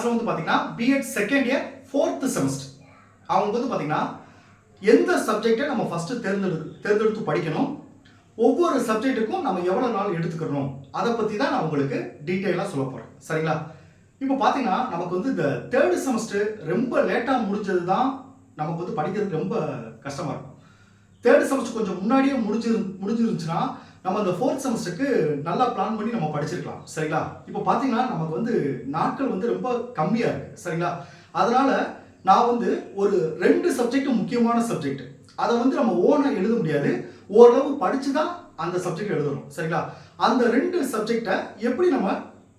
கிளாஸ்ல வந்து பாத்தீங்கன்னா B Ed second year fourth semester அவங்க வந்து பாத்தீங்கன்னா எந்த சப்ஜெக்டை நம்ம ஃபர்ஸ்ட் தேர்ந்தெடு தேர்ந்தெடுத்து படிக்கணும் ஒவ்வொரு சப்ஜெக்ட்டுக்கும் நம்ம எவ்வளோ நாள் எடுத்துக்கிறோம் அதை பற்றி தான் நான் உங்களுக்கு டீட்டெயிலாக சொல்ல போகிறேன் சரிங்களா? இப்போ பார்த்தீங்கன்னா நமக்கு வந்து இந்த தேர்டு செமஸ்டர் ரொம்ப லேட்டாக முடிஞ்சது தான் நமக்கு வந்து படிக்கிறது ரொம்ப கஷ்டமாக இருக்கும். தேர்டு செமஸ்டர் கொஞ்சம் முன்னாடியே முடிஞ்சிரு முடிஞ்சிருந்துச்சுன்னா நம்ம அந்த ஃபோர்த் செமஸ்டருக்கு நல்லா பிளான் பண்ணி நம்ம படிச்சிருக்கலாம். சரிங்களா? இப்போ பார்த்தீங்கன்னா நமக்கு வந்து நாட்கள் வந்து ரொம்ப கம்மியாக இருக்கு. சரிங்களா? அதனால நான் வந்து ஒரு ரெண்டு சப்ஜெக்ட் முக்கியமான சப்ஜெக்ட் அதை வந்து நம்ம ஓனாக எழுத முடியாது. ஓரளவு படிச்சு தான் அந்த சப்ஜெக்ட் எழுதணும். சரிங்களா? அந்த ரெண்டு சப்ஜெக்டை எப்படி நம்ம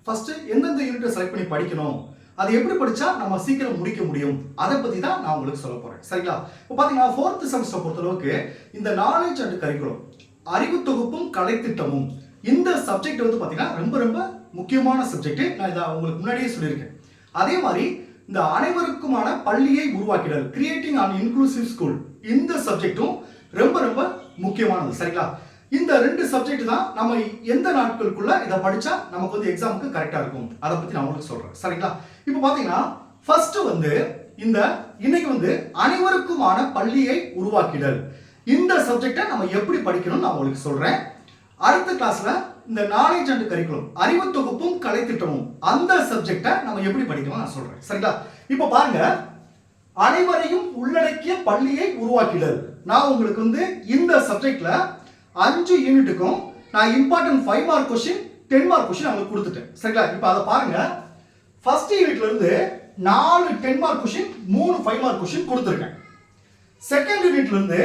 ஃபஸ்ட்டு எந்தெந்த யூனிட்டை செலக்ட் பண்ணி படிக்கணும்? அது எப்படி படித்தா நம்ம சீக்கிரம் முடிக்க முடியும்? அதை பற்றி தான் நான் உங்களுக்கு சொல்ல போகிறேன் சரிங்களா? இப்போ பார்த்தீங்கன்னா ஃபோர்த்து செமஸ்டர் பொறுத்தளவுக்கு இந்த நாலேஜ் அண்ட் கரிக்குலம் அறிவு தொகுப்பும் கலைத்திட்டமும். இந்த சப்ஜெக்ட் வந்து பார்த்தீங்கன்னா ரொம்ப ரொம்ப முக்கியமான சப்ஜெக்ட் நான் இதை உங்களுக்கு முன்னாடியே சொல்லியிருக்கேன். அதே மாதிரி இந்த அனைவருக்குமான பள்ளியை உருவாக்கிடல் கிரியேட்டிங் அன் இன்க்ளூசிவ் ஸ்கூல் இந்த சப்ஜெக்டும் ரொம்ப ரொம்ப முக்கியமானது. சரிங்களா? இந்த ரெண்டு சப்ஜெக்ட் தான் நம்ம எந்த நாட்களுக்குள்ள இதை படிச்சா நமக்கு வந்து எக்ஸாமுக்கு கரெக்டா இருக்கும்? அதை பத்தி நான் உங்களுக்கு சொல்றேன். சரிங்களா? இப்போ பாத்தீங்கன்னா ஃபர்ஸ்ட் வந்து இந்த இன்னைக்கு வந்து அனைவருக்குமான பள்ளியை உருவாக்கிடல். இந்த சப்ஜெக்டை நம்ம எப்படி படிக்கணும்னு நான் உங்களுக்கு சொல்கிறேன் அடுத்த கிளாஸில் இந்த நாலேஜ் அண்ட் கரிக்குலம் அறிவு தொகுப்பும் கலைத்திட்டமும் அந்த சப்ஜெக்டை நம்ம எப்படி படிக்கணும் நான் சொல்கிறேன் சரிங்களா? இப்போ பாருங்க அனைவரையும் உள்ளடக்கிய பள்ளியை உருவாக்கிடல். நான் உங்களுக்கு வந்து இந்த சப்ஜெக்டில் அஞ்சு யூனிட்டுக்கும் நான் important five mark question ten mark question அவங்களுக்கு கொடுத்துட்டேன். சரிங்களா? இப்போ அதை பாருங்க. ஃபர்ஸ்ட் யூனிட்ல இருந்து நாலு டென் மார்க் கொஸ்டின் மூணு ஃபைவ் மார்க் கொஸ்டின் கொடுத்துருக்கேன். செகண்ட் யூனிட்ல இருந்து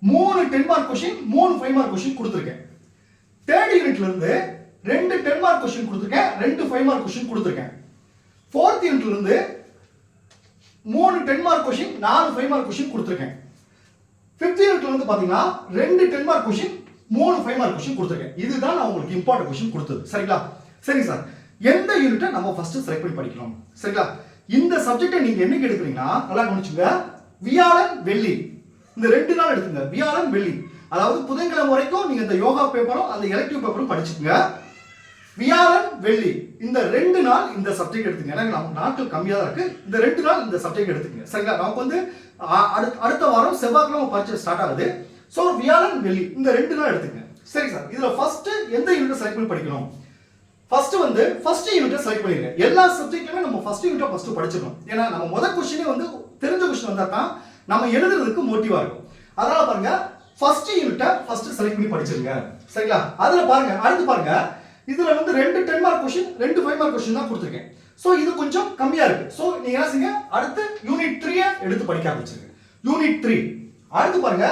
மூணு டென் மார்க் கொஷின் மூணு ஃபைவ் மார்க் கொஷின் கொடுத்துருக்கேன். தேர்ட் யூனிட்ல இருந்து ரெண்டு டென் மார்க் கொஷின் கொடுத்துருக்கேன் ரெண்டு ஃபைவ் மார்க் கொஷின் கொடுத்துருக்கேன். ஃபோர்த் யூனிட்ல இருந்து மூணு டென் மார்க் கொஷின் நாலு ஃபைவ் மார்க் கொஷின் கொடுத்துருக்கேன். ஃபிஃப்த் யூனிட்ல இருந்து பார்த்தீங்கன்னா ரெண்டு டென் மார்க் கொஷின் மூணு ஃபைவ் மார்க் கொஷின் கொடுத்துருக்கேன். இதுதான் நான் உங்களுக்கு இம்பார்ட்டன்ட் கொஷின் கொடுத்தது. சரிங்களா? சரி சார் எந்த யூனிட்டை நம்ம ஃபர்ஸ்ட் செலக்ட் பண்ணி படிக்கணும் சரிங்களா? இந்த சப்ஜெக்டை நீங்க என்னைக்கு எடுக்கிறீங்கன்னா நல்லா கவனிச்சுங்க. வியாழன் வெள்ளி. இந்த ரெண்டு நாள் எடுத்துங்க. வியாழன் வெள்ளி. அதாவது புதன்கிழமை வரைக்கும் நீங்க இந்த யோகா பேப்பரும் அந்த எலக்டிவ் பேப்பரும் படிச்சுக்கோங்க. வியாழன் வெள்ளி. இந்த ரெண்டு நாள் இந்த சப்ஜெக்ட் எடுத்துங்க. ஏன்னா நாட்கள் கம்மியாக தான் இருக்கு. இந்த ரெண்டு நாள் இந்த சப்ஜெக்ட் எடுத்துக்கங்க. சரிங்களா? நமக்கு வந்து அடுத்த வாரம் செவ்வாய்க்கிழமை பரீட்சை ஸ்டார்ட் ஆகுது. ஸோ வியாழன் வெள்ளி. இந்த ரெண்டு நாள் எடுத்துக்கங்க. சரி சார் இதுல ஃபர்ஸ்ட் எந்த யூனிட் செலக்ட் பண்ணி படிக்கணும்? ஃபர்ஸ்ட் வந்து ஃபர்ஸ்ட் யூனிட்டை செலக்ட் பண்ணிருங்க எல்லா சப்ஜெக்ட்லயுமே நம்ம ஃபர்ஸ்ட் யூனிட்டை ஃபர்ஸ்ட் படிச்சிடணும். ஏன்னா நம்ம முதல் கொஸ்டினே வந்து தெரிஞ்ச கொஸ்டின் வந்தா தான் நம்ம எழுதுறதுக்கு மோட்டிவாக இருக்கும். அதனால பாருங்க ஃபர்ஸ்ட் யூனிட்டை ஃபர்ஸ்ட் செலக்ட் பண்ணி படிச்சிருங்க. சரிங்களா? அதில் பாருங்க அடுத்து பாருங்க. இதில் வந்து ரெண்டு டென் மார்க் கொஸ்டின் ரெண்டு ஃபைவ் மார்க் கொஸ்டின் தான் கொடுத்துருக்கேன். ஸோ இது கொஞ்சம் கம்மியாக இருக்கு. ஸோ நீங்க என்ன செய்யுங்க? அடுத்து யூனிட் த்ரீயை எடுத்து படிக்க ஆரம்பிச்சிருங்க. யூனிட் த்ரீ அடுத்து பாருங்க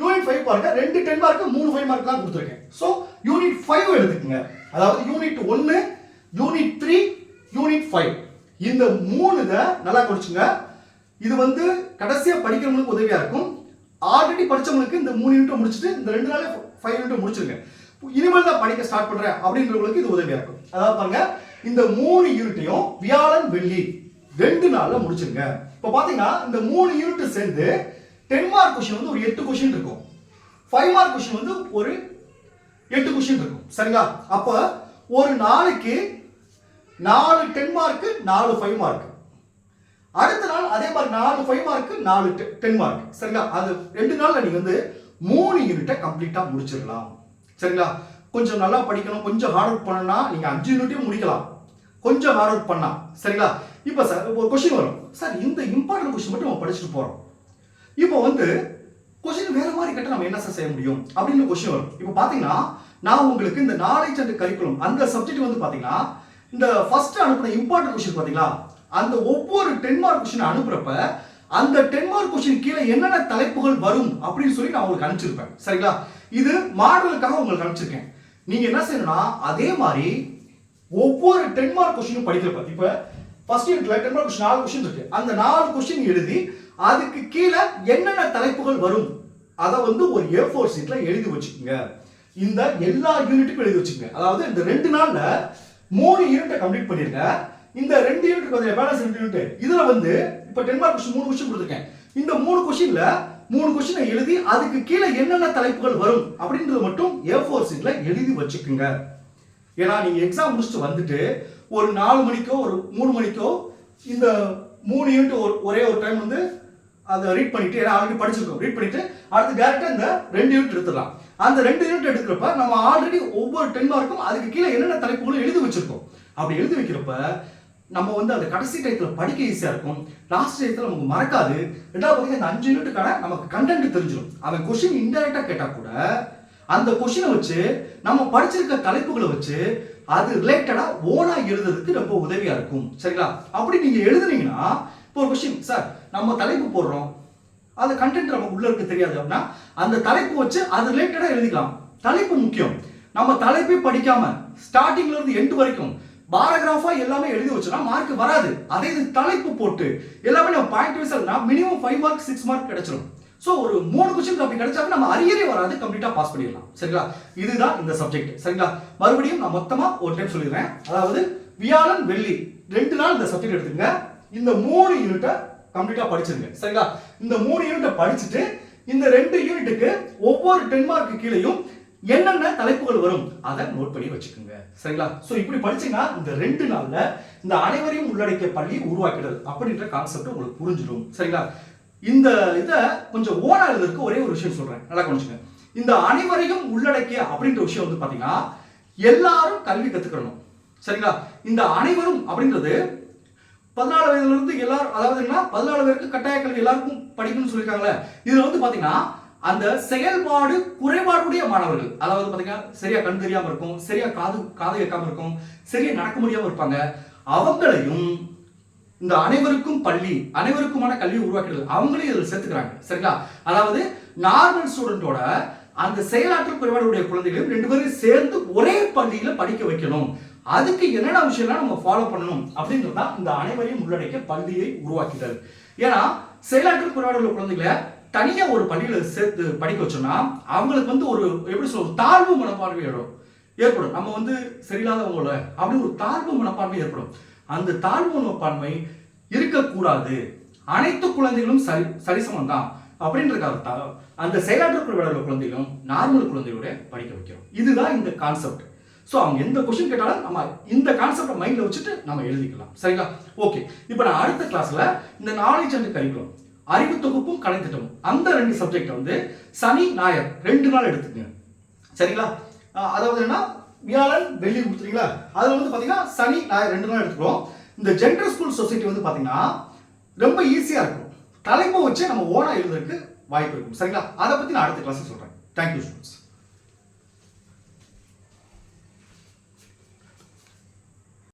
யூனிட் ஃபைவ் பாருங்க ரெண்டு டென் மார்க் மூணு ஃபைவ் மார்க் தான் கொடுத்துருக்கேன். ஸோ யூனிட் ஃபைவ் எடுத்துக்கங்க. அதாவது யூனிட் ஒன்று யூனிட் த்ரீ யூனிட் ஃபைவ் இந்த மூணு நல்லா குடிச்சுங்க இது வந்து கடைசியாக படிக்கிறவங்களுக்கு உதவியாக இருக்கும். ஆல்ரெடி படிச்சவங்களுக்கு இந்த மூணு யூனிட் முடிச்சுட்டு இந்த ரெண்டு நாளே ஃபைவ் யூனிட் முடிச்சிருங்க. இனிமேல் தான் படிக்க ஸ்டார்ட் பண்ணுறேன் அப்படின்றவங்களுக்கு இது உதவியாக இருக்கும். அதாவது பாருங்க இந்த மூணு யூனிட்டையும் வியாழன் வெள்ளி ரெண்டு நாளில் முடிச்சிருங்க. இப்போ பார்த்தீங்கன்னா இந்த மூணு யூனிட் சேர்ந்து டென் மார்க் கொஷின் வந்து ஒரு எட்டு கொஷின் இருக்கும். ஃபைவ் மார்க் கொஷின் வந்து ஒரு எட்டு கொஷின் இருக்கும். சரிங்களா? அப்போ ஒரு நாளைக்கு நாலு டென் மார்க் நாலு ஃபைவ் மார்க் அடுத்த நாள் அதே மாதிரி நாலு ஃபைவ் மார்க் நாலு டென் மார்க் சரிங்களா? அது ரெண்டு நாள்ல நீ வந்து மூணு யூனிட்டை கம்ப்ளீட்டா முடிச்சிடலாம். சரிங்களா? கொஞ்சம் நல்லா படிக்கணும் கொஞ்சம் ஹார்ட் ஒர்க் பண்ணனா நீங்க அஞ்சு யூனிட்டையும் முடிக்கலாம். கொஞ்சம் ஹார்ட் ஒர்க் பண்ணா. சரிங்களா? இப்போ சார் ஒரு கொஸ்டின் வரும். சார் இந்த இம்பார்ட்டன்ட் கொஸ்டின் மட்டும் நம்ம படிச்சுட்டு போறோம். இப்போ வந்து கொஸ்டின் வேற மாதிரி கேட்டால் நம்ம என்ன சார் செய்ய முடியும்? அப்படின்னு கொஸ்டின் வரும். இப்போ பாத்தீங்கன்னா நான் உங்களுக்கு இந்த நாலேஜ் அண்ட் கரிக்குலம் அந்த சப்ஜெக்ட் வந்து பாத்தீங்கன்னா இந்த ஃபர்ஸ்ட் அனுப்பின இம்பார்ட்டன்ட் கொஸ்டின் பாத்தீங்களா? அந்த ஒவ்வொரு டென் மார்க் கொஸ்டின் அனுப்புறப்ப அந்த டென் மார்க் கொஸ்டின் கீழே என்னென்ன தலைப்புகள் வரும் அப்படின்னு சொல்லி நான் உங்களுக்கு அனுப்பிச்சிருப்பேன். சரிங்களா? இது மாடலுக்காக உங்களுக்கு அனுப்பிச்சிருக்கேன். நீங்க என்ன செய்யணும்னா அதே மாதிரி ஒவ்வொரு டென் மார்க் கொஸ்டினும் படிக்கிறப்ப இப்ப ஃபர்ஸ்ட் யூனிட்ல டென் மார்க் கொஸ்டின் நாலு கொஸ்டின் இருக்கு. அந்த நாலு கொஸ்டின் எழுதி அதுக்கு கீழே என்னென்ன தலைப்புகள் வரும்? அதை வந்து ஒரு ஏ ஃபோர் சீட்ல எழுதி வச்சுக்கோங்க. இந்த எல்லா யூனிட்டுக்கும் எழுதி வச்சுக்கோங்க. அதாவது இந்த ரெண்டு நாள்ல மூணு யூனிட்டை கம்ப்ளீட் பண்ணிருங்க. இந்த ரெண்டு யூனிட் பார்த்தீங்கன்னா பேலன்ஸ் ரெண்டு யூனிட் இதில் வந்து இப்போ டென் மார்க் கொஸ்டின் மூணு கொஸ்டின் கொடுத்துருக்கேன். இந்த மூணு கொஸ்டினில் மூணு கொஸ்டினை எழுதி அதுக்கு கீழே என்னென்ன தலைப்புகள் வரும் அப்படின்றது மட்டும் ஏ ஃபோர் சீட்ல எழுதி வச்சுக்கோங்க. ஏன்னா நீங்கள் எக்ஸாம் முடிச்சுட்டு வந்துட்டு ஒரு நாலு மணிக்கோ ஒரு மூணு மணிக்கோ இந்த மூணு யூனிட் ஒரு ஒரே ஒரு டைம் வந்து அதை ரீட் பண்ணிட்டு ஏன்னா ஆல்ரெடி படிச்சிருக்கோம். ரீட் பண்ணிட்டு அடுத்து டேரக்டாக இந்த ரெண்டு யூனிட் எடுத்துடலாம். அந்த ரெண்டு யூனிட் எடுக்கிறப்ப நம்ம ஆல்ரெடி ஒவ்வொரு டென் மார்க்கும் அதுக்கு கீழே என்னென்ன தலைப்புகளும் எழுதி வச்சிருக்கோம். அப்படி எழுதி வைக்கிறப்ப நம்ம வந்து அந்த கடைசி டயத்தில் படிக்க ஈஸியாக இருக்கும். லாஸ்ட் டயத்தில் நமக்கு மறக்காது. ரெண்டாவது பார்த்தீங்கன்னா அந்த அஞ்சு யூனிட்டுக்கான நமக்கு கண்டென்ட் தெரிஞ்சிடும் அவன் கொஷின் இன்டெரக்டாக கேட்டால் கூட அந்த கொஷினை வச்சு நம்ம படிச்சிருக்க தலைப்புகளை வச்சு அது ரிலேட்டடாக ஓனாக எழுதுறதுக்கு ரொம்ப உதவியாக இருக்கும். சரிங்களா? அப்படி நீங்கள் எழுதுனீங்கன்னா இப்போ ஒரு கொஷின் சார் நம்ம தலைப்பு போடுறோம். அந்த கண்டென்ட் நமக்கு உள்ள இருக்கு தெரியாது அப்படின்னா அந்த தலைப்பு வச்சு அது ரிலேட்டடாக எழுதிக்கலாம். தலைப்பு முக்கியம். நம்ம தலைப்பே படிக்காம ஸ்டார்டிங்ல இருந்து எண்டு வரைக்கும் பாராகிராஃபா எல்லாமே எழுதி வச்சோம்னா மார்க் வராது. அதே இது தலைப்பு போட்டு எல்லாமே நம்ம point wise minimum five mark six mark கிடைச்சிடும் ஸோ ஒரு மூணு கொஸ்டின் அப்படி கிடைச்சாலும் நம்ம அரியரே வராது. கம்ப்ளீட்டா பாஸ் பண்ணிடலாம். சரிங்களா? இதுதான் இந்த சப்ஜெக்ட் சரிங்களா? மறுபடியும் நான் மொத்தமா ஒரு டைம் சொல்லிடுறேன். அதாவது வியாழன் வெள்ளி ரெண்டு நாள் இந்த சப்ஜெக்ட் எடுத்துங்க இந்த மூணு யூனிட்டை கம்ப்ளீட்டா படிச்சிருங்க. சரிங்களா? இந்த மூணு யூனிட்டை படிச்சுட்டு இந்த ரெண்டு யூனிட்டுக்கு ஒவ்வொரு டென் மார்க்கு கீழேயும் என்னென்ன தலைப்புகள் வரும் அதை நோட் பண்ணி வச்சுக்கோங்க. சரிங்களா? சோ இப்படி படிச்சீங்கன்னா இந்த ரெண்டு நாள்ல இந்த அனைவரையும் உள்ளடக்கிய பள்ளி உருவாக்கிடுது அப்படின்ற கான்செப்ட் உங்களுக்கு புரிஞ்சிடும். சரிங்களா? இந்த இதை கொஞ்சம் ஓனா எழுதுறதுக்கு ஒரே ஒரு விஷயம் சொல்றேன். நல்லா கொஞ்சம் இந்த அனைவரையும் உள்ளடக்கிய அப்படின்ற விஷயம் வந்து பாத்தீங்கன்னா எல்லாரும் கல்வி கத்துக்கணும். சரிங்களா? இந்த அனைவரும் அப்படின்றது பதினாலு வயதுல இருந்து எல்லாரும் அதாவதுன்னா பதினாலு பேருக்கு கட்டாய கல்வி எல்லாருக்கும் படிக்கணும்னு சொல்லியிருக்காங்களே. இதுல வந்து பாத்தீங்கன்னா அந்த செயல்பாடு குறைபாடுடைய மாணவர்கள். அதாவது பாத்தீங்கன்னா சரியா கண் தெரியாம இருக்கும் சரியா காது காது கேட்காம இருக்கும் சரியா நடக்க முடியாம இருப்பாங்க. அவங்களையும் இந்த அனைவருக்கும் பள்ளி அனைவருக்குமான கல்வி உருவாக்கிறது அவங்களையும் இதில் சேர்த்துக்கிறாங்க. சரிங்களா? அதாவது நார்மல் ஸ்டூடெண்டோட அந்த செயலாற்றல் குறைபாடுடைய குழந்தைகளையும் ரெண்டு பேரும் சேர்ந்து ஒரே பள்ளியில படிக்க வைக்கணும். அதுக்கு என்னென்ன விஷயம்லாம் நம்ம ஃபாலோ பண்ணணும் அப்படின்றது தான் இந்த அனைவரையும் உள்ளடக்கிய பள்ளியை உருவாக்கிட்டது ஏன்னா செயலாற்றல் குறைபாடு உள்ள குழந்தைகளை தனியா ஒரு பள்ளியில் சேர்த்து படிக்க வச்சோம்னா அவங்களுக்கு வந்து ஒரு எப்படி சொல்ற தாழ்வு மனப்பான்மை ஏற்படும். ஏற்படும். நம்ம வந்து சரியில்லாதவங்கள அப்படி ஒரு தாழ்வு மனப்பான்மை ஏற்படும். அந்த தாழ்வு மனப்பான்மை இருக்கக்கூடாது. அனைத்து குழந்தைகளும் சரி சரிசமம் தான் அப்படின்றக்காக அந்த செயலாற்றல் விளையாடுற குழந்தைகளும் நார்மல் குழந்தையோட படிக்க வைக்கிறோம். இதுதான் இந்த கான்செப்ட் ஸோ அவங்க எந்த கொஸ்டின் கேட்டாலும் நம்ம இந்த கான்செப்டை மைண்டில் வச்சுட்டு நம்ம எழுதிக்கலாம். சரிங்களா? ஓகே இப்போ நான் அடுத்த கிளாஸ்ல இந்த நாலேஜ் அண்ட் கரிக்குலம் அறிவு தொகுப்பும் கலைத்திட்டமும் அந்த ரெண்டு சப்ஜெக்ட் வந்து சனி ஞாயிறு ரெண்டு நாள் எடுத்துக்கங்க சரிங்களா? அதாவது என்ன வியாழன் வெள்ளி கொடுத்துறீங்களா அதில் வந்து பார்த்தீங்கன்னா சனி ஞாயிறு ரெண்டு நாள் எடுத்துக்கிறோம். இந்த ஜென்ரல் ஸ்கூல் சொசைட்டி வந்து பார்த்தீங்கன்னா ரொம்ப ஈஸியாக இருக்கும். தலைப்பை வச்சு நம்ம ஓனாக எழுதுறதுக்கு வாய்ப்பு இருக்கும். சரிங்களா? அதை பற்றி நான் அடுத்த கிளாஸ் சொல்கிறேன் தேங்க்யூ ஸ்டூடெண்ட்ஸ்